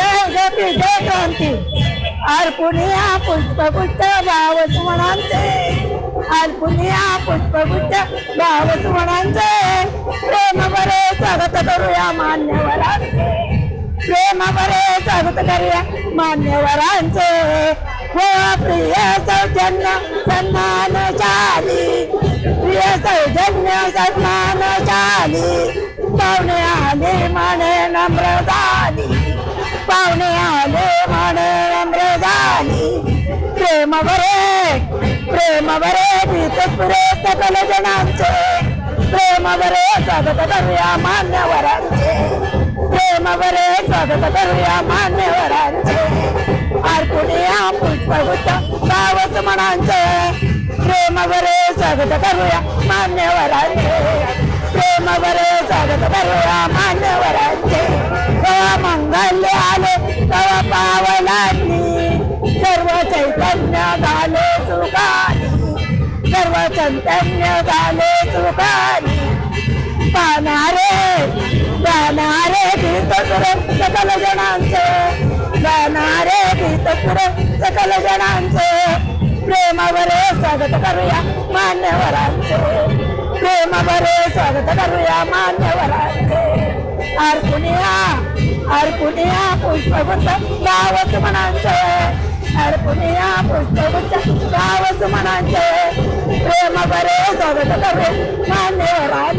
जय गती जय क्रांती अर्पुनिया पुष्पगुच्छ भाव सुमनांचे अर्पुनिया पुष्पगुच्छ भाव सुमनांचे प्रेम बरे स्वागत करूया मान्यवरांचे. प्रेम बरे स्वागत करूया मान्यवरांचे. हो प्रिय सौजन्य सन्मानशाली. प्रिय सौजन्य सन्मानशाली. पाहुणे आले आले नम्र झाली प्रेम बरे प्रेम बरे भीत पुरे सकल जणांचे प्रेम बरे स्वागत करूया मान्यवरांचे. प्रेम बरे स्वागत करूया मान्यवरांचे. अर्पुनिया पुष्पभूत गावच म्हणांचे प्रेम बरे स्वागत करूया मान्यवरांचे. प्रेम बरे स्वागत करूया मान्यवरांचे. मंगल सर्व चैतन्य झाले सुखानी. पाहणारे गाणारे गीत सुर सकल जणांचे गाणारे गीत सुर सकल जणांचे प्रेमावर स्वागत करूया मान्यवरांचे. प्रेमावर स्वागत करूया मान्यवरांचे. अर्पुनिया अर्पुनिया पुष्पगुच्छ गावच म्हणांचे अर्पुनिया पुष्पगुच्छ गावच म्हणांचे የመበሬ ሰው በተቀሬ ማን ይወራል?